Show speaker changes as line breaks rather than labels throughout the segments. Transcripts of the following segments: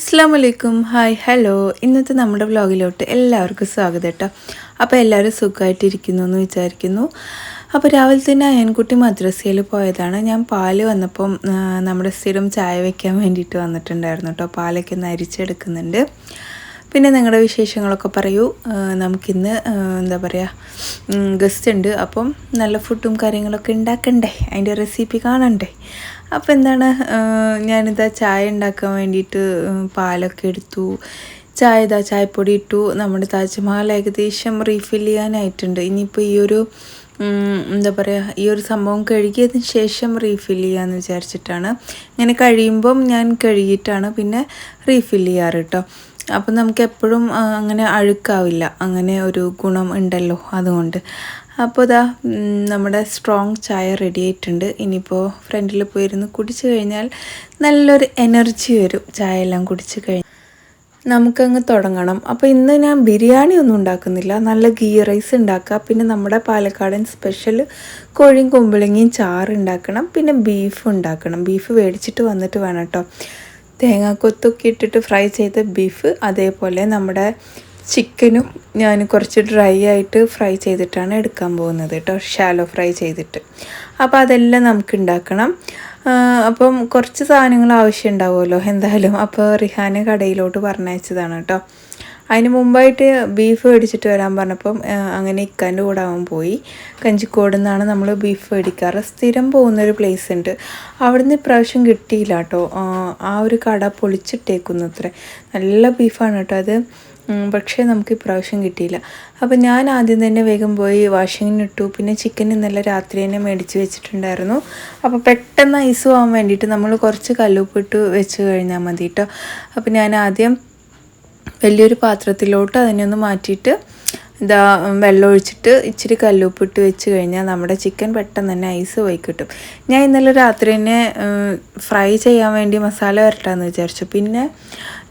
അസ്സാം hi hello ഇന്നത്തെ നമ്മുടെ വ്ലോഗിലോട്ട് എല്ലാവർക്കും സ്വാഗതം കേട്ടോ അപ്പോൾ എല്ലാവരും സുഖമായിട്ടിരിക്കുന്നു എന്ന് വിചാരിക്കുന്നു. അപ്പോൾ രാവിലെ തന്നെ അയൻകുട്ടി മദ്രസയിൽ പോയതാണ്. ഞാൻ പാൽ വന്നപ്പം നമ്മുടെ സ്ഥിരം ചായ വയ്ക്കാൻ വേണ്ടിയിട്ട് വന്നിട്ടുണ്ടായിരുന്നു കേട്ടോ പാലൊക്കെ ഒന്ന് അരിച്ചെടുക്കുന്നുണ്ട്. പിന്നെ നിങ്ങളുടെ വിശേഷങ്ങളൊക്കെ പറയൂ. നമുക്കിന്ന് എന്താ പറയുക ഗസ്റ്റ് ഉണ്ട്. അപ്പം നല്ല ഫുഡും കാര്യങ്ങളൊക്കെ ഉണ്ടാക്കണ്ടേ? അതിന്റെ റെസിപ്പി കാണണ്ടേ? അപ്പോൾ എന്താണ് ഞാനിതാ ചായ ഉണ്ടാക്കാൻ വേണ്ടിയിട്ട് പാലൊക്കെ എടുത്തു. ചായ ഇതാ ചായപ്പൊടി ഇട്ടു. നമ്മുടെ താജ്മഹൽ ഏകദേശം റീഫിൽ ചെയ്യാനായിട്ടുണ്ട്. ഇനിയിപ്പോൾ ഈ ഒരു എന്താ പറയുക ഈ ഒരു സംഭവം കഴുകിയതിന് ശേഷം റീഫിൽ ചെയ്യാമെന്ന് വിചാരിച്ചിട്ടാണ്. ഇങ്ങനെ കഴിയുമ്പം ഞാൻ കഴുകിയിട്ടാണ് പിന്നെ റീഫിൽ ചെയ്യാറ് കേട്ടോ അപ്പം നമുക്ക് എപ്പോഴും അങ്ങനെ അഴുക്കാവില്ല. അങ്ങനെ ഒരു ഗുണം ഉണ്ടല്ലോ അതുകൊണ്ട്. അപ്പോൾ ഇതാ നമ്മുടെ സ്ട്രോങ് ചായ റെഡി ആയിട്ടുണ്ട്. ഇനിയിപ്പോൾ ഫ്രണ്ടിൽ പോയിരുന്ന് കുടിച്ചു കഴിഞ്ഞാൽ നല്ലൊരു എനർജി വരും ചായ എല്ലാം കുടിച്ച് കഴിഞ്ഞ്. നമുക്കങ്ങ് തുടങ്ങണം. അപ്പോൾ ഇന്ന് ഞാൻ ബിരിയാണി ഒന്നും ഉണ്ടാക്കുന്നില്ല. നല്ല ഗീ റൈസ് ഉണ്ടാക്കുക പിന്നെ നമ്മുടെ പാലക്കാടൻ സ്പെഷ്യൽ കോഴിയും കുമ്പളങ്ങിയും ചാറ് ഉണ്ടാക്കണം. പിന്നെ ബീഫ് ഉണ്ടാക്കണം. ബീഫ് മേടിച്ചിട്ട് വന്നിട്ട് വേണം കേട്ടോ തേങ്ങാക്കൊത്തൊക്കെ ഇട്ടിട്ട് ഫ്രൈ ചെയ്ത ബീഫ് അതേപോലെ നമ്മുടെ ചിക്കനും ഞാൻ കുറച്ച് ഡ്രൈ ആയിട്ട് ഫ്രൈ ചെയ്തിട്ടാണ് എടുക്കാൻ പോകുന്നത് കേട്ടോ. ഷാലോ ഫ്രൈ ചെയ്തിട്ട്. അപ്പോൾ അതെല്ലാം നമുക്ക് ഉണ്ടാക്കണം. അപ്പം കുറച്ച് സാധനങ്ങൾ ആവശ്യം ഉണ്ടാവുമല്ലോ എന്തായാലും. അപ്പോൾ റിഹാനെ കടയിലോട്ട് പറഞ്ഞയച്ചതാണ് കേട്ടോ. അതിന് മുമ്പായിട്ട് ബീഫ് മേടിച്ചിട്ട് വരാൻ പറഞ്ഞപ്പം അങ്ങനെ ഇക്കാന്റെ കൂടെ അവൻ പോയി. കഞ്ചിക്കോട് നിന്നാണ് നമ്മൾ ബീഫ് മേടിക്കാറ്. സ്ഥിരം പോകുന്നൊരു പ്ലേസ് ഉണ്ട്. അവിടുന്ന് ഇപ്രാവശ്യം കിട്ടിയില്ല കേട്ടോ. ആ, ഒരു കട പൊളിച്ചിട്ടേക്കുന്നു അത്ര നല്ല ബീഫാണ് കേട്ടോ അത്. പക്ഷേ നമുക്ക് ഇപ്രാവശ്യം കിട്ടിയില്ല. അപ്പോൾ ഞാൻ ആദ്യം തന്നെ വേഗം പോയി വാഷിങ്ങിന് ഇട്ടു. പിന്നെ ചിക്കൻ ഇന്നലെ രാത്രി തന്നെ മേടിച്ച് വെച്ചിട്ടുണ്ടായിരുന്നു. അപ്പോൾ പെട്ടെന്ന് ഐസ് പോകാൻ വേണ്ടിയിട്ട് നമ്മൾ കുറച്ച് കല്ലുപ്പിട്ട് വെച്ച് കഴിഞ്ഞാൽ മതി കേട്ടോ അപ്പോൾ ഞാൻ ആദ്യം വലിയൊരു പാത്രത്തിലോട്ട് അതിനെ ഒന്ന് മാറ്റിയിട്ട് ഇതാ വെള്ളം ഒഴിച്ചിട്ട് ഇച്ചിരി കല്ലുപ്പിട്ട് വെച്ച് കഴിഞ്ഞാൽ നമ്മുടെ ചിക്കൻ പെട്ടെന്ന് തന്നെ ഐസ് പോയി കിട്ടും. ഞാൻ ഇന്നലെ രാത്രി തന്നെ ഫ്രൈ ചെയ്യാൻ വേണ്ടി മസാല വരട്ടാന്ന് വിചാരിച്ചു. പിന്നെ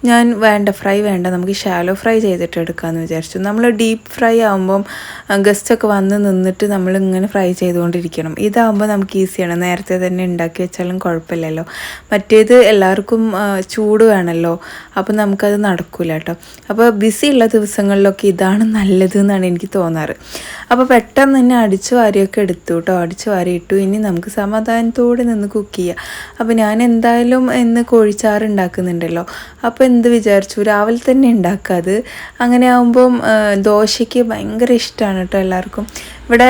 ഞാൻ വേണ്ട ഫ്രൈ വേണ്ട നമുക്ക് ഷാലോ ഫ്രൈ ചെയ്തിട്ട് എടുക്കാമെന്ന് വിചാരിച്ചു. നമ്മൾ ഡീപ്പ് ഫ്രൈ ആകുമ്പം ഗസ്റ്റൊക്കെ വന്ന് നിന്നിട്ട് നമ്മൾ ഇങ്ങനെ ഫ്രൈ ചെയ്തുകൊണ്ടിരിക്കണം. ഇതാകുമ്പോൾ നമുക്ക് ഈസിയാണ് നേരത്തെ തന്നെ ഉണ്ടാക്കി വെച്ചാലും കുഴപ്പമില്ലല്ലോ. മറ്റേത് എല്ലാവർക്കും ചൂട് വേണമല്ലോ അപ്പം നമുക്കത് നടക്കില്ല കേട്ടോ. അപ്പോൾ ബിസി ഉള്ള ദിവസങ്ങളിലൊക്കെ ഇതാണ് നല്ലത് എന്നാണ് എനിക്ക് തോന്നാറ്. അപ്പോൾ പെട്ടെന്ന് തന്നെ അടിച്ചു വാരിയൊക്കെ എടുത്തു കേട്ടോ. അടിച്ചു ഇട്ടു. ഇനി നമുക്ക് സമാധാനത്തോടെ നിന്ന് കുക്ക് ചെയ്യാം. അപ്പോൾ ഞാൻ എന്തായാലും ഇന്ന് കോഴിച്ചാറ് ഉണ്ടാക്കുന്നുണ്ടല്ലോ. അപ്പോൾ എന്ത് വിചാരിച്ചു? രാവിലെ തന്നെ ഉണ്ടാക്കാത് അങ്ങനെ ആകുമ്പം ദോശയ്ക്ക് ഭയങ്കര ഇഷ്ടമാണ് കേട്ടോ എല്ലാവർക്കും. ഇവിടെ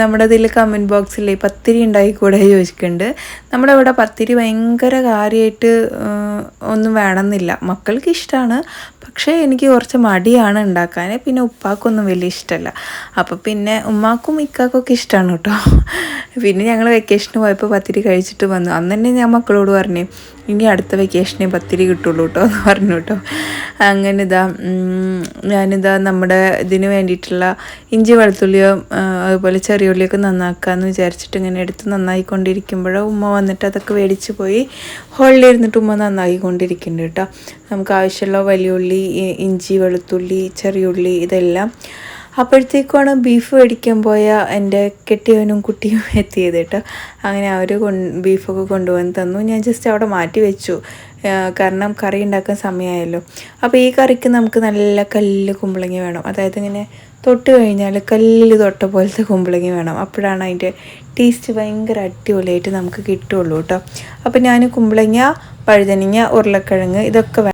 നമ്മുടെ ഇതിൽ കമന്റ് ബോക്സിൽ പത്തിരി ഉണ്ടായിക്കൂടെ ചോദിക്കുന്നുണ്ട് നമ്മുടെ ഇവിടെ പത്തിരി ഭയങ്കര കാര്യമായിട്ട് ഒന്നും വേണമെന്നില്ല. മക്കൾക്ക് ഇഷ്ടമാണ് പക്ഷേ എനിക്ക് കുറച്ച് മടിയാണ് ഉണ്ടാക്കാൻ പിന്നെ ഉപ്പാക്കൊന്നും വലിയ ഇഷ്ടമല്ല അപ്പോൾ പിന്നെ ഉമ്മാക്കും ഇക്കാക്കൊക്കെ ഇഷ്ടമാണ് കേട്ടോ. പിന്നെ ഞങ്ങൾ വെക്കേഷന് പോയപ്പോൾ പത്തിരി കഴിച്ചിട്ട് വന്നു. അന്ന് തന്നെ ഞാൻ മക്കളോട് പറഞ്ഞു ഇനി അടുത്ത വെക്കേഷനെ പത്തിരി കിട്ടുള്ളൂ കേട്ടോ എന്ന് പറഞ്ഞു കേട്ടോ അങ്ങനെ ഇതാ ഞാനിതാ നമ്മുടെ ഇതിന് വേണ്ടിയിട്ടുള്ള ഇഞ്ചി വെളുത്തുള്ളിയോ അതുപോലെ ചെറിയ ഉള്ളിയൊക്കെ നന്നാക്കാമെന്ന് വിചാരിച്ചിട്ട് ഇങ്ങനെ എടുത്ത് നന്നായിക്കൊണ്ടിരിക്കുമ്പോഴോ ഉമ്മ വന്നിട്ട് അതൊക്കെ മേടിച്ച് പോയി ഹോളിൽ ഇരുന്നിട്ട് ഉമ്മ നന്നാക്കിക്കൊണ്ടിരിക്കുന്നുണ്ട് കേട്ടോ. നമുക്ക് ആവശ്യമുള്ള വലിയ ഉള്ളി ഇഞ്ചി വെളുത്തുള്ളി ചെറിയ ഉള്ളി ഇതെല്ലാം അപ്പോഴത്തേക്കാണ് ബീഫ് മേടിക്കാൻ പോയ എന്റെ കെട്ടിയവനും കുട്ടിയും എത്തിയത് കേട്ടോ. അങ്ങനെ അവർ ബീഫൊക്കെ കൊണ്ടുവന്ന് തന്നു. ഞാൻ ജസ്റ്റ് അവിടെ മാറ്റി വെച്ചു. കാരണം കറി ഉണ്ടാക്കാൻ സമയമായല്ലോ. അപ്പോൾ ഈ കറിക്ക് നമുക്ക് നല്ല കല്ല് കുമ്പളങ്ങി വേണം. അതായത് ഇങ്ങനെ തൊട്ട് കഴിഞ്ഞാൽ കല്ലിൽ തൊട്ട പോലത്തെ കുമ്പളങ്ങ വേണം. അപ്പോഴാണ് അതിന്റെ ടേസ്റ്റ് ഭയങ്കര അടിപൊളിയായിട്ട് നമുക്ക് കിട്ടുള്ളൂ കേട്ടോ. അപ്പോൾ ഞാൻ കുമ്പളങ്ങ പഴുതനങ്ങ ഉരുളക്കിഴങ്ങ് ഇതൊക്കെ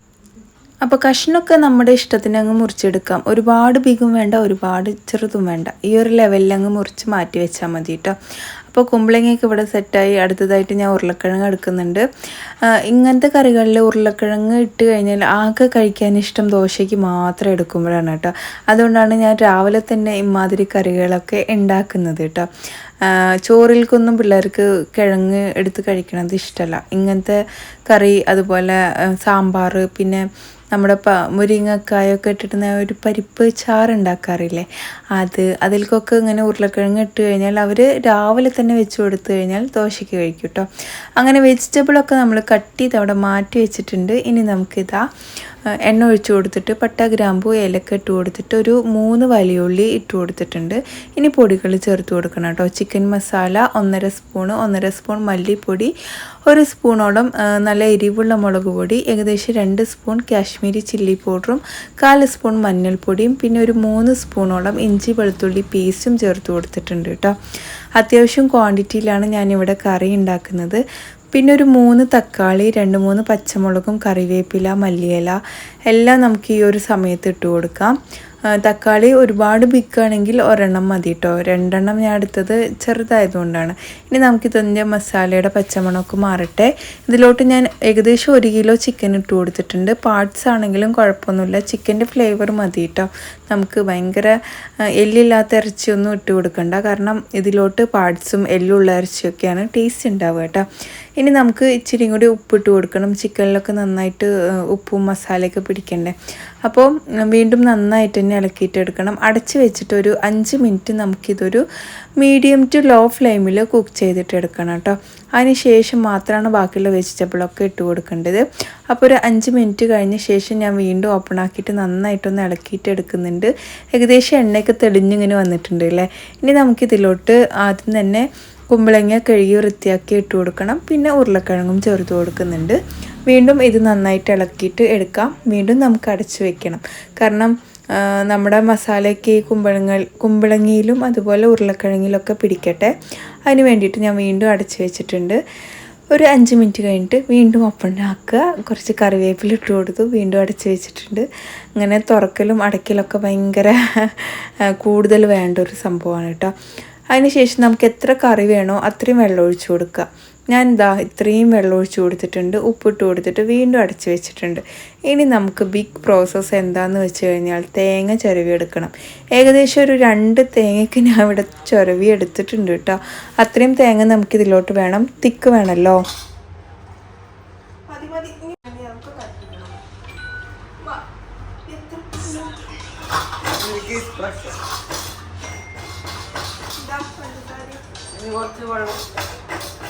അപ്പോൾ കഷ്ണമൊക്കെ നമ്മുടെ ഇഷ്ടത്തിന് അങ്ങ് മുറിച്ചെടുക്കാം. ഒരുപാട് ബിഗും വേണ്ട ഒരുപാട് ചെറുതും വേണ്ട. ഈ ഒരു ലെവലിൽ അങ്ങ് മുറിച്ച് മാറ്റി വെച്ചാൽ മതി കേട്ടോ. അപ്പോൾ കുമ്പളങ്ങയൊക്കെ ഇവിടെ സെറ്റായി. അടുത്തതായിട്ട് ഞാൻ ഉരുളക്കിഴങ്ങ് എടുക്കുന്നുണ്ട്. ഇങ്ങനത്തെ കറികളിൽ ഉരുളക്കിഴങ്ങ് ഇട്ട് കഴിഞ്ഞാൽ ആകെ കഴിക്കാൻ ഇഷ്ടം ദോശയ്ക്ക് മാത്രം എടുക്കുമ്പോഴാണ് കേട്ടോ. അതുകൊണ്ടാണ് ഞാൻ രാവിലെ തന്നെ ഇമാതിരി കറികളൊക്കെ ഉണ്ടാക്കുന്നത് കേട്ടോ. ചോറിൽക്കൊന്നും പിള്ളേർക്ക് കിഴങ്ങ് എടുത്ത് കഴിക്കണത് ഇഷ്ടമല്ല ഇങ്ങനത്തെ കറി അതുപോലെ സാമ്പാർ പിന്നെ നമ്മുടെ പ മുരിങ്ങക്കായൊക്കെ ഇട്ടിട്ട് ഒരു പരിപ്പ് ചാറുണ്ടാക്കാറില്ലേ? അത് അതിൽക്കൊക്കെ ഇങ്ങനെ ഉരുളക്കിഴങ്ങ് ഇട്ട് കഴിഞ്ഞാൽ അവർ രാവിലെ തന്നെ വെച്ച് കൊടുത്തു കഴിഞ്ഞാൽ ദോശയ്ക്ക് കഴിക്കും കേട്ടോ അങ്ങനെ വെജിറ്റബിളൊക്കെ നമ്മൾ കട്ട് ചെയ്ത് അവിടെ മാറ്റി വെച്ചിട്ടുണ്ട്. ഇനി നമുക്കിതാ എണ്ണ ഒഴിച്ചു കൊടുത്തിട്ട് പട്ട ഗ്രാമ്പു ഏലക്ക ഇട്ട് കൊടുത്തിട്ട് ഒരു മൂന്ന് വലിയുള്ളി ഇട്ട് കൊടുത്തിട്ടുണ്ട്. ഇനി പൊടികൾ ചേർത്ത് കൊടുക്കണം കേട്ടോ. ചിക്കൻ മസാല ഒന്നര സ്പൂണ് ഒന്നര സ്പൂൺ മല്ലിപ്പൊടി ഒരു സ്പൂണോളം നല്ല എരിവുള്ള മുളക് പൊടി ഏകദേശം രണ്ട് സ്പൂൺ കാശ്മീരി ചില്ലി പൗഡറും കാൽ സ്പൂൺ മഞ്ഞൾപ്പൊടിയും പിന്നെ ഒരു മൂന്ന് സ്പൂണോളം ഇഞ്ചി വെളുത്തുള്ളി പേസ്റ്റും ചേർത്ത് കൊടുത്തിട്ടുണ്ട് കേട്ടോ. അത്യാവശ്യം ക്വാണ്ടിറ്റിയിലാണ് ഞാനിവിടെ കറി ഉണ്ടാക്കുന്നത്. പിന്നെ ഒരു മൂന്ന് തക്കാളി രണ്ട് മൂന്ന് പച്ചമുളകും കറിവേപ്പില മല്ലിയില എല്ലാം നമുക്ക് ഈ ഒരു സമയത്ത് ഇട്ട് കൊടുക്കാം. തക്കാളി ഒരുപാട് ബിക്കുകയാണെങ്കിൽ ഒരെണ്ണം മതി കേട്ടോ രണ്ടെണ്ണം ഞാൻ എടുത്തത് ചെറുതായതുകൊണ്ടാണ്. ഇനി നമുക്ക് ഇതിന്റെ മസാലയുടെ പച്ചമണമൊക്കെ മാറട്ടെ. ഇതിലോട്ട് ഞാൻ ഏകദേശം ഒരു കിലോ ചിക്കൻ ഇട്ട് കൊടുത്തിട്ടുണ്ട്. പാർട്സ് ആണെങ്കിലും കുഴപ്പമൊന്നുമില്ല. ചിക്കന്റെ ഫ്ലേവർ മതി കേട്ടോ നമുക്ക് ഭയങ്കര എല്ലില്ലാത്ത ഇറച്ചിയൊന്നും ഇട്ട് കൊടുക്കണ്ട. കാരണം ഇതിലോട്ട് പാർട്സും എല്ലുള്ള ഇറച്ചിയൊക്കെയാണ് ടേസ്റ്റ് ഉണ്ടാവുക കേട്ടോ. ഇനി നമുക്ക് ഇച്ചിരി കൂടി ഉപ്പിട്ട് കൊടുക്കണം. ചിക്കനിലൊക്കെ നന്നായിട്ട് ഉപ്പും മസാലയൊക്കെ പിടിക്കണ്ടേ. അപ്പോൾ വീണ്ടും നന്നായിട്ട് തന്നെ ഇളക്കിയിട്ട് എടുക്കണം അടച്ച് വെച്ചിട്ട് ഒരു അഞ്ച് മിനിറ്റ് നമുക്കിതൊരു മീഡിയം ടു ലോ ഫ്ലെയിമിൽ കുക്ക് ചെയ്തിട്ട് എടുക്കണം കേട്ടോ. അതിന് ശേഷം മാത്രമാണ് ബാക്കിയുള്ള വെജിറ്റബിളൊക്കെ ഇട്ട് കൊടുക്കേണ്ടത്. അപ്പോൾ ഒരു അഞ്ച് മിനിറ്റ് കഴിഞ്ഞ ശേഷം ഞാൻ വീണ്ടും ഓപ്പൺ ആക്കിയിട്ട് നന്നായിട്ടൊന്ന് ഇളക്കിയിട്ട് എടുക്കുന്നുണ്ട് ഏകദേശം എണ്ണയൊക്കെ തെളിഞ്ഞിങ്ങനെ വന്നിട്ടുണ്ട് അല്ലേ? ഇനി നമുക്കിതിലോട്ട് ആദ്യം തന്നെ കുമ്പളങ്ങ കഴുകി വൃത്തിയാക്കി ഇട്ട് കൊടുക്കണം. പിന്നെ ഉരുളക്കിഴങ്ങും ചേർത്ത് കൊടുക്കുന്നുണ്ട്. വീണ്ടും ഇത് നന്നായിട്ട് ഇളക്കിയിട്ട് എടുക്കാം. വീണ്ടും നമുക്ക് അടച്ചു വെക്കണം. കാരണം നമ്മുടെ മസാലയ്ക്ക് കുമ്പളങ്ങ കുമ്പളങ്ങിയിലും അതുപോലെ ഉരുളക്കിഴങ്ങിലൊക്കെ പിടിക്കട്ടെ. അതിന് വേണ്ടിയിട്ട് ഞാൻ വീണ്ടും അടച്ചു വെച്ചിട്ടുണ്ട്. ഒരു അഞ്ച് മിനിറ്റ് കഴിഞ്ഞിട്ട് വീണ്ടും ഓപ്പൺ ആക്കുക. കുറച്ച് കറിവേപ്പില ഇട്ട് കൊടുത്തു. വീണ്ടും അടച്ച് വെച്ചിട്ടുണ്ട്. അങ്ങനെ തുറക്കലും അടയ്ക്കലൊക്കെ ഭയങ്കര കൂടുതൽ വേണ്ട ഒരു സംഭവമാണ് കേട്ടോ. അതിനുശേഷം നമുക്ക് എത്ര കറി വേണോ അത്രയും വെള്ളം ഒഴിച്ചു കൊടുക്കുക. ഞാൻ ഇതാ ഇത്രയും വെള്ളം ഒഴിച്ചു കൊടുത്തിട്ടുണ്ട് ഉപ്പിട്ട് കൊടുത്തിട്ട് വീണ്ടും അടച്ചു വെച്ചിട്ടുണ്ട്. ഇനി നമുക്ക് ബിഗ് പ്രോസസ്സ് എന്താണെന്ന് വെച്ച് കഴിഞ്ഞാൽ തേങ്ങ ചിരവി എടുക്കണം ഏകദേശം ഒരു രണ്ട് തേങ്ങയ്ക്ക് ഞാൻ ഇവിടെ ചിരവി എടുത്തിട്ടുണ്ട് കേട്ടോ. അത്രയും തേങ്ങ നമുക്ക് ഇതിലോട്ട് വേണം തിക്ക് വേണമല്ലോ
ഇനി കുറച്ച് വെള്ളം.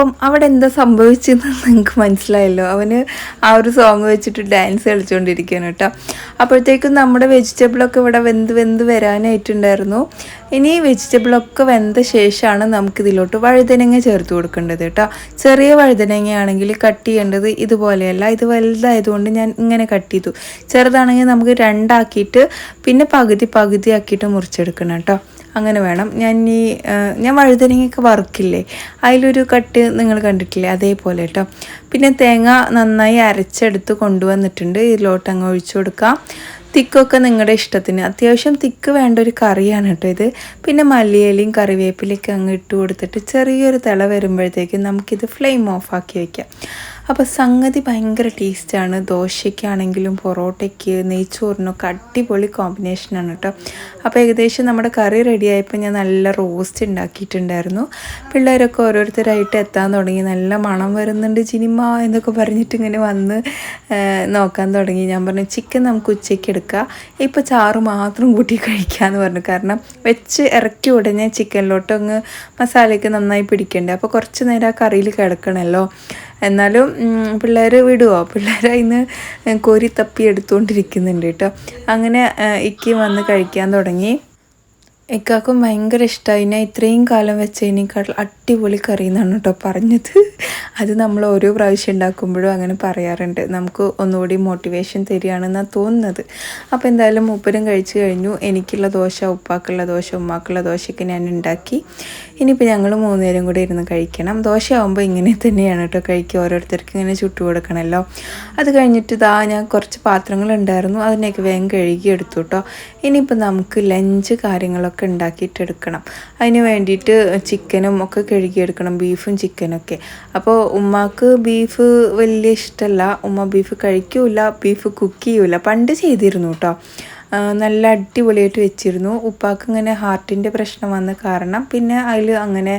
അപ്പം അവിടെ എന്താ സംഭവിച്ചതെന്ന് നിങ്ങൾക്ക് മനസ്സിലായല്ലോ. അവന് ആ ഒരു സോങ് വെച്ചിട്ട് ഡാൻസ് കളിച്ചുകൊണ്ടിരിക്കുകയാണ് കേട്ടോ. അപ്പോഴത്തേക്കും നമ്മുടെ വെജിറ്റബിളൊക്കെ ഇവിടെ വെന്ത് വെന്ത് വരാനായിട്ടുണ്ടായിരുന്നു. ഇനി വെജിറ്റബിളൊക്കെ വെന്ത ശേഷമാണ് നമുക്കിതിലോട്ട് വഴുതനങ്ങ ചേർത്ത് കൊടുക്കേണ്ടത് കേട്ടോ. ചെറിയ വഴുതനങ്ങയാണെങ്കിൽ കട്ട് ചെയ്യേണ്ടത് ഇതുപോലെയല്ല. ഇത് വലുതായതുകൊണ്ട് ഞാൻ ഇങ്ങനെ കട്ട് ചെയ്തു. ചെറുതാണെങ്കിൽ നമുക്ക് രണ്ടാക്കിയിട്ട് പിന്നെ പകുതി പകുതി ആക്കിയിട്ട് മുറിച്ചെടുക്കണം കേട്ടോ. അങ്ങനെ വേണം. ഞാൻ ഈ ഞാൻ വഴുതനങ്ങയൊക്കെ വറുക്കില്ലേ? അതിലൊരു കട്ട് നിങ്ങൾ കണ്ടിട്ടില്ലേ? അതേപോലെ കേട്ടോ പിന്നെ തേങ്ങ നന്നായി അരച്ചെടുത്ത് കൊണ്ടുവന്നിട്ടുണ്ട്. ഇതിലോട്ട് അങ്ങ് ഒഴിച്ചു കൊടുക്കാം. തിക്കൊക്കെ നിങ്ങളുടെ ഇഷ്ടത്തിന്. അത്യാവശ്യം തിക്ക് വേണ്ട ഒരു കറിയാണ് കേട്ടോ ഇത്. പിന്നെ മല്ലിയിലയും കറിവേപ്പിലയൊക്കെ അങ്ങ് ഇട്ട് കൊടുത്തിട്ട് ചെറിയൊരു തിള വരുമ്പോഴത്തേക്കും നമുക്കിത് ഫ്ലെയിം ഓഫാക്കി വയ്ക്കാം അപ്പോൾ സംഗതി ഭയങ്കര ടേസ്റ്റാണ് ദോശയ്ക്കാണെങ്കിലും പൊറോട്ടയ്ക്ക് നെയ്ച്ചോറിനൊക്കെ അടിപൊളി കോമ്പിനേഷനാണ് കേട്ടോ അപ്പോൾ ഏകദേശം നമ്മുടെ കറി റെഡിയായപ്പോൾ ഞാൻ നല്ല റോസ്റ്റ് ഉണ്ടാക്കിയിട്ടുണ്ടായിരുന്നു പിള്ളേരൊക്കെ ഓരോരുത്തരായിട്ട് എത്താൻ തുടങ്ങി. നല്ല മണം വരുന്നുണ്ട് ജിനിമ എന്നൊക്കെ പറഞ്ഞിട്ട് ഇങ്ങനെ വന്ന് നോക്കാൻ തുടങ്ങി. ഞാൻ പറഞ്ഞു ചിക്കൻ നമുക്ക് ഉച്ചയ്ക്ക് എടുക്കാം. ഇപ്പോൾ ചാറ് മാത്രം കൂട്ടി കഴിക്കാമെന്ന് പറഞ്ഞു. കാരണം വെച്ച് ഇറക്കി ഉടനെ ചിക്കനിലോട്ട് അങ്ങ് മസാലയൊക്കെ നന്നായി പിടിക്കണ്ടേ. അപ്പോൾ കുറച്ച് നേരം ആ കറിയിൽ കിടക്കണമല്ലോ എന്നാലും പിള്ളേർ വിടുവോ? പിള്ളേർ അതിന് കോരി തപ്പി എടുത്തുകൊണ്ടിരിക്കുന്നുണ്ട് കേട്ടോ. അങ്ങനെ ഇക്കി വന്ന് കഴിക്കാൻ തുടങ്ങി. ഇക്കാക്കും ഭയങ്കര ഇഷ്ടമായി ഞാൻ ഇത്രയും കാലം വെച്ചതിനേക്കാൾ അടിപൊളി കറി എന്നാണ് കേട്ടോ പറഞ്ഞത്. അത് നമ്മൾ ഓരോ പ്രാവശ്യം ഉണ്ടാക്കുമ്പോഴും അങ്ങനെ പറയാറുണ്ട്. നമുക്ക് ഒന്നുകൂടി മോട്ടിവേഷൻ തരികയാണെന്നാണ് തോന്നുന്നത്. അപ്പോൾ എന്തായാലും മൂപ്പരും കഴിച്ചു കഴിഞ്ഞു. എനിക്കുള്ള ദോശ ഉപ്പാക്കുള്ള ദോശ ഉമ്മാക്കുള്ള ദോശയൊക്കെ ഞാൻ ഉണ്ടാക്കി. ഇനിയിപ്പോൾ ഞങ്ങൾ മൂന്നുനേരം കൂടി ഇരുന്ന് കഴിക്കണം. ദോശയാകുമ്പോൾ ഇങ്ങനെ തന്നെയാണ് കേട്ടോ കഴിക്കുക. ഓരോരുത്തർക്ക് ഇങ്ങനെ ചുട്ടു കൊടുക്കണമല്ലോ. അത് കഴിഞ്ഞിട്ട് ഇതാ ഞാൻ കുറച്ച് പാത്രങ്ങളുണ്ടായിരുന്നു അതിനെയൊക്കെ വേഗം കഴുകി എടുത്തു കേട്ടോ. ഇനിയിപ്പോൾ നമുക്ക് ലഞ്ച് കാര്യങ്ങളൊക്കെ ഉണ്ടാക്കിയിട്ട് എടുക്കണം അതിന് വേണ്ടിയിട്ട് ചിക്കനും ഒക്കെ കഴുകിയെടുക്കണം ബീഫും ചിക്കനൊക്കെ അപ്പോൾ ഉമ്മാക്ക് ബീഫ് വലിയ ഇഷ്ടമല്ല ഉമ്മ ബീഫ് കഴിക്കൂല ബീഫ് കുക്ക് ചെയ്യൂല. പണ്ട് ചെയ്തിരുന്നു കേട്ടോ നല്ല അടിപൊളിയായിട്ട് വെച്ചിരുന്നു. ഉപ്പാക്ക് ഇങ്ങനെ ഹാർട്ടിന്റെ പ്രശ്നം വന്ന കാരണം പിന്നെ അതിൽ അങ്ങനെ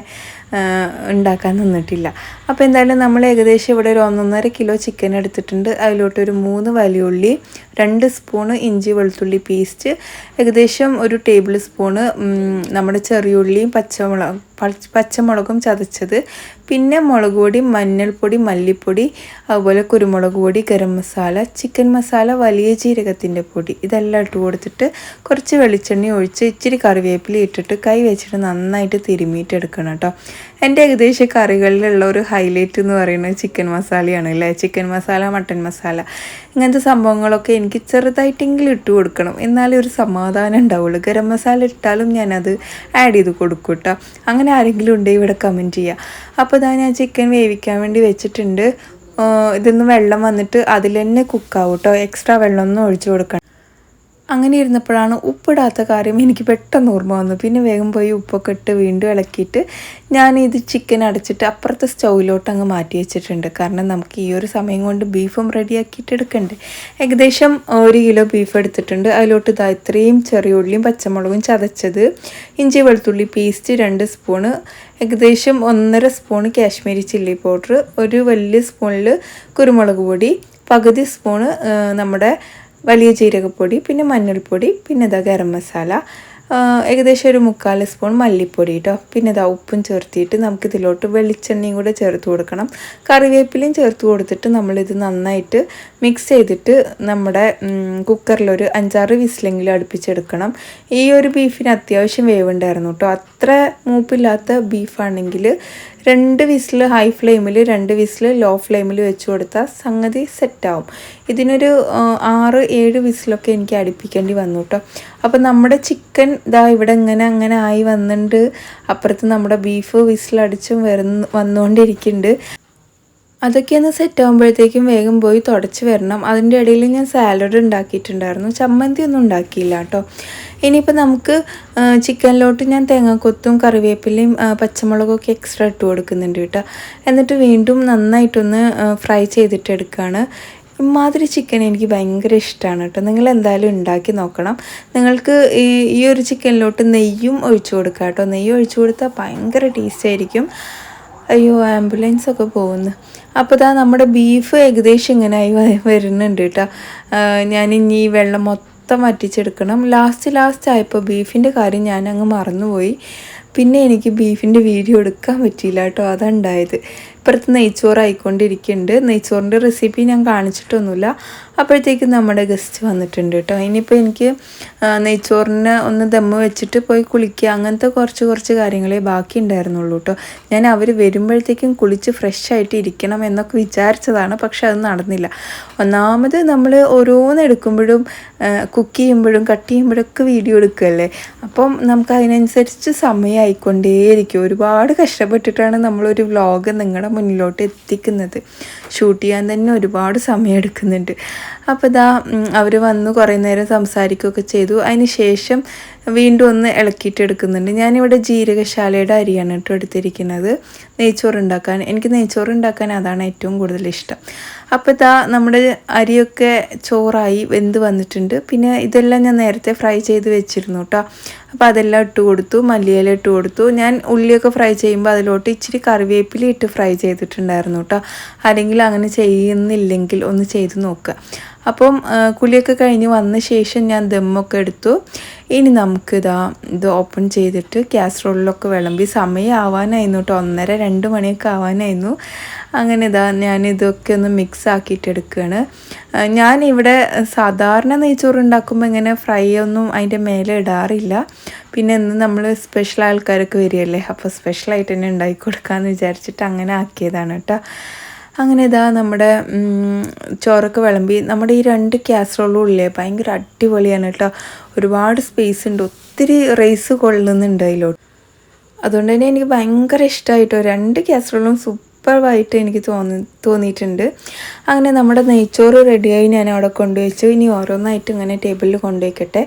ഉണ്ടാക്കാൻ നിന്നിട്ടില്ല. അപ്പോൾ എന്തായാലും നമ്മൾ ഏകദേശം ഇവിടെ ഒരു ഒന്നൊന്നര കിലോ ചിക്കൻ എടുത്തിട്ടുണ്ട്. അതിലോട്ട് ഒരു മൂന്ന് വലിയുള്ളി രണ്ട് സ്പൂണ് ഇഞ്ചി വെളുത്തുള്ളി പേസ്റ്റ് ഏകദേശം ഒരു ടേബിൾ സ്പൂണ് നമ്മുടെ ചെറിയുള്ളിയും പച്ചമുളക് പച്ചമുളകും ചതച്ചത്. പിന്നെ മുളക് പൊടി മഞ്ഞൾപ്പൊടി മല്ലിപ്പൊടി അതുപോലെ കുരുമുളക് പൊടി ഗരം മസാല ചിക്കൻ മസാല വലിയ ജീരകത്തിന്റെ പൊടി. ഇതെല്ലാം ഇട്ട് കൊടുത്തിട്ട് കുറച്ച് വെളിച്ചെണ്ണ ഒഴിച്ച് ഇച്ചിരി കറിവേപ്പില ഇട്ടിട്ട് കൈ വെച്ചിട്ട് നന്നായിട്ട് തിരുമ്മിയിട്ട് എടുക്കണം കേട്ടോ. എന്റെ ഏകദേശം കറികളിലുള്ള ഒരു ഹൈലൈറ്റ് എന്ന് പറയുന്നത് ചിക്കൻ മസാലയാണ് അല്ലേ ചിക്കൻ മസാല മട്ടൻ മസാല ഇങ്ങനത്തെ സംഭവങ്ങളൊക്കെ എനിക്ക് ചെറുതായിട്ടെങ്കിലും ഇട്ട് കൊടുക്കണം. എന്നാലേ ഒരു സമാധാനം ഉണ്ടാവുള്ളൂ. ഗരം മസാല ഇട്ടാലും ഞാനത് ആഡ് ചെയ്ത് കൊടുക്കും കേട്ടോ അങ്ങനെ ആരെങ്കിലും ഉണ്ടെങ്കിൽ ഇവിടെ കമന്റ് ചെയ്യുക അപ്പോൾ ഞാൻ ചിക്കൻ വേവിക്കാൻ വേണ്ടി വെച്ചിട്ടുണ്ട്. ഇതൊന്ന് വെള്ളം വന്നിട്ട് അതിൽ തന്നെ കുക്കാവും കേട്ടോ എക്സ്ട്രാ വെള്ളമൊന്നും ഒഴിച്ചു കൊടുക്കണം അങ്ങനെ ഇരുന്നപ്പോഴാണ് ഉപ്പിടാത്ത കാര്യം എനിക്ക് പെട്ടെന്ന് ഓർമ്മ വന്നു പിന്നെ വേഗം പോയി ഉപ്പൊക്കെ ഇട്ട് വീണ്ടും ഇളക്കിയിട്ട് ഞാൻ ഇത് ചിക്കൻ അടച്ചിട്ട് അപ്പുറത്തെ സ്റ്റൗവിലോട്ട് അങ്ങ് മാറ്റി വെച്ചിട്ടുണ്ട്. കാരണം നമുക്ക് ഈ ഒരു സമയം കൊണ്ട് ബീഫും റെഡിയാക്കിയിട്ട് എടുക്കണ്ടേ. ഏകദേശം ഒരു കിലോ ബീഫ് എടുത്തിട്ടുണ്ട്. അതിലോട്ട് ഇതാ ഇത്രയും ചെറിയ ഉള്ളിയും പച്ചമുളകും ചതച്ചത് ഇഞ്ചി വെളുത്തുള്ളി പേസ്റ്റ് രണ്ട് സ്പൂണ് ഏകദേശം ഒന്നര സ്പൂണ് കാശ്മീരി ചില്ലി പൗഡർ ഒരു വലിയ സ്പൂണിൽ കുരുമുളക് പൊടി പകുതി സ്പൂണ് നമ്മുടെ വലിയ ജീരകപ്പൊടി പിന്നെ മഞ്ഞൾപ്പൊടി പിന്നെ ഇതാ ഗരം മസാല ഏകദേശം ഒരു മുക്കാൽ സ്പൂൺ മല്ലിപ്പൊടി കേട്ടോ പിന്നെ ഇതാ ഉപ്പും ചേർത്തിയിട്ട് നമുക്ക് ഇതിലോട്ട് വെളിച്ചെണ്ണയും കൂടെ ചേർത്ത് കൊടുക്കണം. കറിവേപ്പിലയും ചേർത്ത് കൊടുത്തിട്ട് നമ്മളിത് നന്നായിട്ട് മിക്സ് ചെയ്തിട്ട് നമ്മുടെ കുക്കറിലൊരു അഞ്ചാറ് വിസിലെങ്കിലും അടുപ്പിച്ചെടുക്കണം. ഈ ഒരു ബീഫിന് അത്യാവശ്യം വേവുണ്ടായിരുന്നു കേട്ടോ അത്ര മൂപ്പില്ലാത്ത ബീഫാണെങ്കിൽ രണ്ട് വിസിൽ ഹൈ ഫ്ലെയിമിൽ രണ്ട് വിസിൽ ലോ ഫ്ലെയിമിൽ വെച്ച് കൊടുത്താൽ സംഗതി സെറ്റാവും ഇതിനൊരു ആറ് ഏഴ് വിസിലൊക്കെ എനിക്ക് അടുപ്പിക്കേണ്ടി വന്നു കേട്ടോ അപ്പോൾ നമ്മുടെ ചിക്കൻ ഇതാ ഇവിടെ ഇങ്ങനെ അങ്ങനെ ആയി വന്നിട്ടുണ്ട് അപ്പുറത്ത് നമ്മുടെ ബീഫ് വിസിലടിച്ചും വരുന്ന വന്നുകൊണ്ടിരിക്കുന്നുണ്ട് അതൊക്കെ ഒന്ന് സെറ്റ് ആകുമ്പോഴത്തേക്കും വേഗം പോയി തുടച്ച് വരണം. അതിന്റെ ഇടയിൽ ഞാൻ സാലഡ് ഉണ്ടാക്കിയിട്ടുണ്ടായിരുന്നു. ചമ്മന്തി ഒന്നും ഉണ്ടാക്കിയില്ല കേട്ടോ. ഇനിയിപ്പോൾ നമുക്ക് ചിക്കനിലോട്ട് ഞാൻ തേങ്ങാക്കൊത്തും കറിവേപ്പിലയും പച്ചമുളകൊക്കെ എക്സ്ട്രാ ഇട്ട് കൊടുക്കുന്നുണ്ട് കേട്ടോ. എന്നിട്ട് വീണ്ടും നന്നായിട്ടൊന്ന് ഫ്രൈ ചെയ്തിട്ട് എടുക്കുകയാണ് ഇമാതിരി ചിക്കൻ എനിക്ക് ഭയങ്കര ഇഷ്ടമാണ് കേട്ടോ. നിങ്ങൾ എന്തായാലും ഉണ്ടാക്കി നോക്കണം. നിങ്ങൾക്ക് ഈ ഈ ഒരു ചിക്കനിലോട്ട് നെയ്യും ഒഴിച്ചു കൊടുക്കാം കേട്ടോ. നെയ്യ് ഒഴിച്ചു കൊടുത്താൽ ഭയങ്കര ടേസ്റ്റ് ആയിരിക്കും. അയ്യോ ആംബുലൻസ് ഒക്കെ പോകുന്നു. അപ്പോൾ ഇതാ നമ്മുടെ ബീഫ് ഏകദേശം ഇങ്ങനെയായി വരുന്നുണ്ട് കേട്ടോ ഞാൻ ഇനി ഈ വെള്ളം മൊത്തം വറ്റിച്ചെടുക്കണം. ലാസ്റ്റ് ലാസ്റ്റ് ആയപ്പോൾ ബീഫിന്റെ കാര്യം ഞാൻ അങ്ങ് മറന്നുപോയി. പിന്നെ എനിക്ക് ബീഫിന്റെ വീഡിയോ എടുക്കാൻ പറ്റിയില്ല കേട്ടോ അതുണ്ടായത്. ഇപ്പുറത്ത് നെയ്ച്ചോറായിക്കൊണ്ടിരിക്കുന്നുണ്ട്. നെയ്ച്ചോറിന്റെ റെസിപ്പി ഞാൻ കാണിച്ചിട്ടൊന്നുമില്ല. അപ്പോഴത്തേക്കും നമ്മുടെ ഗസ്റ്റ് വന്നിട്ടുണ്ട് കേട്ടോ. ഇനിയിപ്പോൾ എനിക്ക് നെയ്ച്ചോറിന് ഒന്ന് ദമ്മ് വെച്ചിട്ട് പോയി കുളിക്കുക അങ്ങനത്തെ കുറച്ച് കുറച്ച് കാര്യങ്ങളേ ബാക്കി ഉണ്ടായിരുന്നുള്ളൂ കേട്ടോ. ഞാൻ അവർ വരുമ്പോഴത്തേക്കും കുളിച്ച് ഫ്രഷ് ആയിട്ട് ഇരിക്കണം എന്നൊക്കെ വിചാരിച്ചതാണ് പക്ഷെ അത് നടന്നില്ല. ഒന്നാമത് നമ്മൾ ഓരോന്നെടുക്കുമ്പോഴും കുക്ക് ചെയ്യുമ്പോഴും കട്ട് ചെയ്യുമ്പോഴൊക്കെ വീഡിയോ എടുക്കുകയല്ലേ? അപ്പം നമുക്ക് അതിനനുസരിച്ച് സമയമായിക്കൊണ്ടേയിരിക്കും ഒരുപാട് കഷ്ടപ്പെട്ടിട്ടാണ് നമ്മളൊരു വ്ലോഗ് നിങ്ങളുടെ മുന്നിലോട്ട് എത്തിക്കുന്നത്. ഷൂട്ട് ചെയ്യാൻ തന്നെ ഒരുപാട് സമയം എടുക്കുന്നുണ്ട്. അപ്പോൾ ഇതാ അവർ വന്ന് കുറേ നേരം സംസാരിക്കുകയൊക്കെ ചെയ്തു. അതിന് ശേഷം വീണ്ടും ഒന്ന് ഇളക്കിയിട്ട് എടുക്കുന്നുണ്ട്. ഞാനിവിടെ ജീരകശാലയുടെ അരിയാണ് കേട്ടോ എടുത്തിരിക്കുന്നത്. നെയ്ച്ചോറ് ഉണ്ടാക്കാൻ എനിക്ക് നെയ്ച്ചോറ് ഉണ്ടാക്കാൻ അതാണ് ഏറ്റവും കൂടുതൽ ഇഷ്ടം. അപ്പോൾ ഇതാ നമ്മുടെ അരിയൊക്കെ ചോറായി വെന്ത് വന്നിട്ടുണ്ട്. പിന്നെ ഇതെല്ലാം ഞാൻ നേരത്തെ ഫ്രൈ ചെയ്ത് വെച്ചിരുന്നു കേട്ടോ. അപ്പോൾ അതെല്ലാം ഇട്ട് കൊടുത്തു മല്ലിയില ഇട്ട് കൊടുത്തു. ഞാൻ ഉള്ളിയൊക്കെ ഫ്രൈ ചെയ്യുമ്പോൾ അതിലോട്ട് ഇച്ചിരി കറിവേപ്പില ഇട്ട് ഫ്രൈ ചെയ്തിട്ടുണ്ടായിരുന്നു കേട്ടോ. ആരെങ്കിലും അങ്ങനെ ചെയ്യുന്നില്ലെങ്കിൽ ഒന്ന് ചെയ്ത് നോക്കുക അപ്പം കുളിയൊക്കെ കഴിഞ്ഞ് വന്ന ശേഷം ഞാൻ ദമ്മൊക്കെ എടുത്തു. ഇനി നമുക്ക് ഇതാ ഇത് ഓപ്പൺ ചെയ്തിട്ട് കാസറോളിലൊക്കെ വിളമ്പി സമയം ആവാനായിരുന്നു കേട്ടോ. ഒന്നര രണ്ട് മണിയൊക്കെ ആവാനായിരുന്നു. അങ്ങനെ ഇതാ ഞാൻ ഇതൊക്കെ ഒന്ന് മിക്സ് ആക്കിയിട്ട് എടുക്കുകയാണ്. ഞാൻ ഞാനിവിടെ സാധാരണ നെയ്ച്ചോറ് ഉണ്ടാക്കുമ്പോൾ ഇങ്ങനെ ഫ്രൈ ഒന്നും അതിന്റെ മേലെ ഇടാറില്ല. പിന്നെ ഇന്ന് നമ്മൾ സ്പെഷ്യൽ ആൾക്കാരൊക്കെ വരികയല്ലേ? അപ്പോൾ സ്പെഷ്യലായിട്ട് തന്നെ ഉണ്ടാക്കി കൊടുക്കാമെന്ന് വിചാരിച്ചിട്ട് അങ്ങനെ ആക്കിയതാണ് കേട്ടോ. അങ്ങനെ ഇതാ നമ്മുടെ ചോറൊക്കെ വിളമ്പി നമ്മുടെ ഈ രണ്ട് കാസറോളും ഇല്ലേ? ഭയങ്കര അടിപൊളിയാണ് കേട്ടോ. ഒരുപാട് സ്പേസ് ഉണ്ട്. ഒത്തിരി റൈസ് കൊള്ളുന്നുണ്ട് അതിലോട്ട്. അതുകൊണ്ട് തന്നെ എനിക്ക് ഭയങ്കര ഇഷ്ടമായിട്ടോ രണ്ട് കാസറോളും സൂപ്പർ സൂപ്പറായിട്ട് എനിക്ക് തോന്നി തോന്നിയിട്ടുണ്ട്. അങ്ങനെ നമ്മുടെ നെയ്ച്ചോറ് റെഡിയായി ഞാൻ അവിടെ കൊണ്ടുവച്ചു. ഇനി ഓരോന്നായിട്ട് ഇങ്ങനെ ടേബിളിൽ കൊണ്ടുവയ്ക്കട്ടെ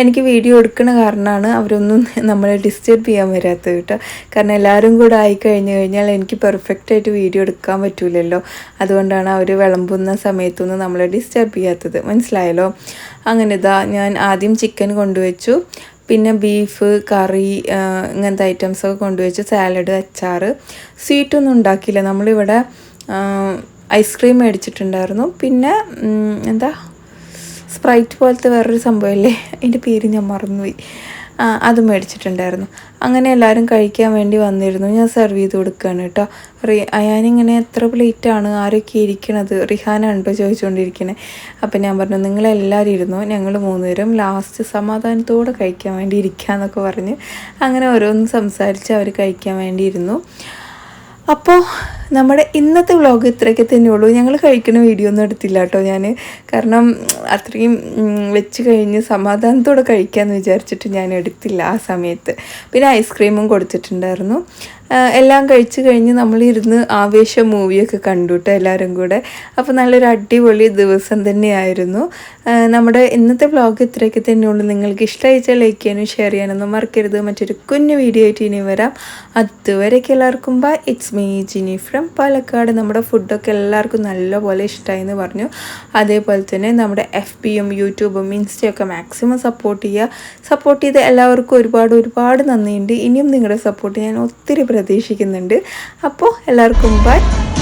എനിക്ക് വീഡിയോ എടുക്കുന്ന കാരണമാണ് അവരൊന്നും നമ്മളെ ഡിസ്റ്റർബ് ചെയ്യാൻ വരാത്തത് കേട്ടോ. കാരണം എല്ലാവരും കൂടെ ആയി കഴിഞ്ഞ് കഴിഞ്ഞാൽ എനിക്ക് പെർഫെക്റ്റ് ആയിട്ട് വീഡിയോ എടുക്കാൻ പറ്റൂലല്ലോ. അതുകൊണ്ടാണ് അവർ വിളമ്പുന്ന സമയത്തൊന്നും നമ്മളെ ഡിസ്റ്റർബ് ചെയ്യാത്തത്. മനസ്സിലായല്ലോ? അങ്ങനെ ഇതാ ഞാൻ ആദ്യം ചിക്കൻ കൊണ്ടുവച്ചു. പിന്നെ ബീഫ് കറി ഇങ്ങനത്തെ ഐറ്റംസൊക്കെ കൊണ്ടുവച്ച് സാലഡ് അച്ചാർ സ്വീറ്റൊന്നും ഉണ്ടാക്കിയില്ല. നമ്മളിവിടെ ഐസ്ക്രീം മേടിച്ചിട്ടുണ്ടായിരുന്നു. പിന്നെ എന്താ? സ്പ്രൈറ്റ് പോലത്തെ വേറൊരു സംഭവമല്ലേ അതിന്റെ പേര് ഞാൻ മറന്നുപോയി. അത് മേടിച്ചിട്ടുണ്ടായിരുന്നു. അങ്ങനെ എല്ലാവരും കഴിക്കാൻ വേണ്ടി വന്നിരുന്നു. ഞാൻ സെർവ് ചെയ്ത് കൊടുക്കുകയാണ് കേട്ടോ. റി അയാനിങ്ങനെ എത്ര പ്ലേറ്റാണ് ആരൊക്കെ ഇരിക്കണത്? റിഹാനാണ്ടോ ചോദിച്ചുകൊണ്ടിരിക്കണേ അപ്പം ഞാൻ പറഞ്ഞു നിങ്ങളെല്ലാവരും ഇരുന്നു? ഞങ്ങൾ മൂന്നുപേരും ലാസ്റ്റ് സമാധാനത്തോടെ കഴിക്കാൻ വേണ്ടി ഇരിക്കാന്നൊക്കെ പറഞ്ഞ് അങ്ങനെ ഓരോന്ന് സംസാരിച്ച് അവർ കഴിക്കാൻ വേണ്ടി ഇരുന്നു. അപ്പോൾ നമ്മുടെ ഇന്നത്തെ വ്ളോഗ് ഇത്രയൊക്കെ തന്നെയുള്ളൂ ഞങ്ങൾ കഴിക്കുന്ന വീഡിയോ ഒന്നും എടുത്തില്ല കേട്ടോ ഞാൻ കാരണം അത്രയും വെച്ച് കഴിഞ്ഞ് സമാധാനത്തോടെ കഴിക്കാമെന്ന് വിചാരിച്ചിട്ട് ഞാൻ എടുത്തില്ല ആ സമയത്ത്. പിന്നെ ഐസ്ക്രീമും കൊടുത്തിട്ടുണ്ടായിരുന്നു. എല്ലാം കഴിച്ച് കഴിഞ്ഞ് നമ്മളിരുന്ന് ആവേശ മൂവിയൊക്കെ കണ്ടു കേട്ടോ എല്ലാവരും കൂടെ. അപ്പോൾ നല്ലൊരു അടിപൊളി ദിവസം തന്നെയായിരുന്നു. നമ്മുടെ ഇന്നത്തെ വ്ളോഗ് ഇത്രയൊക്കെ തന്നെയുള്ളൂ നിങ്ങൾക്ക് ഇഷ്ടമായിച്ചാൽ ലൈക്ക് ചെയ്യാനും ഷെയർ ചെയ്യാനൊന്നും മറക്കരുത്. മറ്റൊരു കുഞ്ഞു വീഡിയോ ആയിട്ട് ഇനി വരാം. അതുവരെയൊക്കെ എല്ലാവർക്കും bye. It's me Jini from Palakkad നമ്മുടെ ഫുഡൊക്കെ എല്ലാവർക്കും നല്ലപോലെ ഇഷ്ടമായി എന്ന് പറഞ്ഞു. അതേപോലെ തന്നെ നമ്മുടെ എഫ് ബിയും യൂട്യൂബും ഇൻസ്റ്റയൊക്കെ മാക്സിമം സപ്പോർട്ട് ചെയ്യുക. സപ്പോർട്ട് ചെയ്ത എല്ലാവർക്കും ഒരുപാട് ഒരുപാട് നന്ദിയുണ്ട്. ഇനിയും നിങ്ങളുടെ സപ്പോർട്ട് ഞാൻ ഒത്തിരി പ്രതീക്ഷിക്കുന്നുണ്ട്. അപ്പോൾ എല്ലാവർക്കും ബൈ.